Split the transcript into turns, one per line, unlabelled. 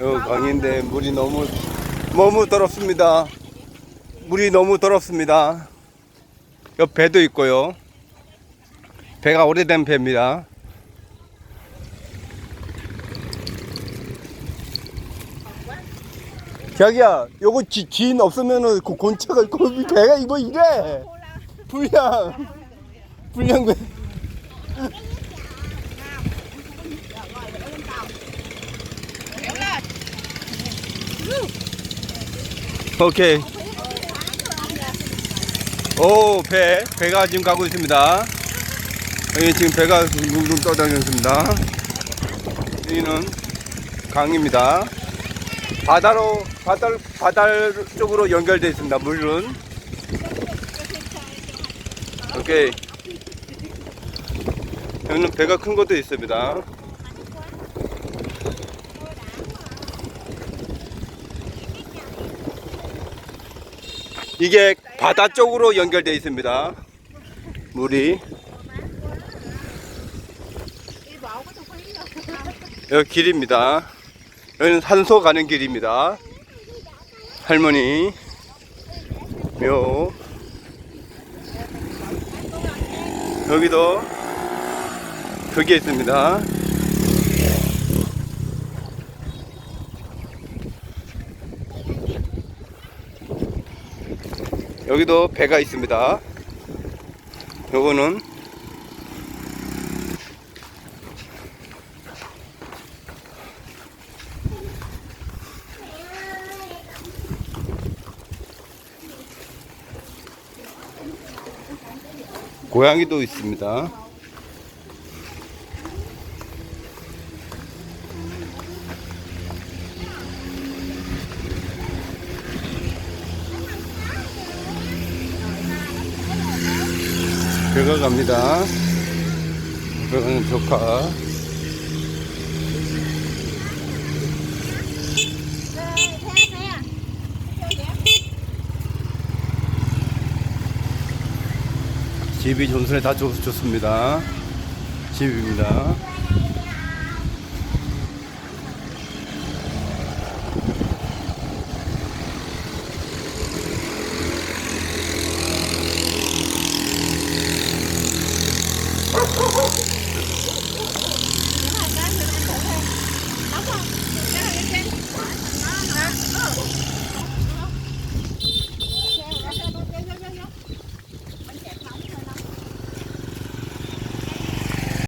요 강인데 물이 너무 너무 더럽습니다. 물이 너무 더럽습니다. 옆 배도 있고요. 배가 오래된 배입니다. 자기야, 요거 지, 지인 없으면은 그 곤차가 그 배가 이거 이래. 불량, 불량 배. 오케이. 오, 배. 배가 지금 가고 있습니다. 여기 지금 배가 둥둥 떠다니습니다. 여기는 강입니다. 바다로, 바다, 바다 쪽으로 연결되어 있습니다. 물은. 오케이. 여기는 배가 큰 것도 있습니다. 이게 바다 쪽으로 연결되어 있습니다. 물이. 여기 길입니다. 여기는 산소 가는 길입니다. 할머니 묘 여기도 그게 있습니다. 여기도 배가 있습니다. 요거는 고양이도 있습니다. 배가 갑니다. 배가는 조카. 집이 존선에 다 좋, 좋습니다. 집입니다.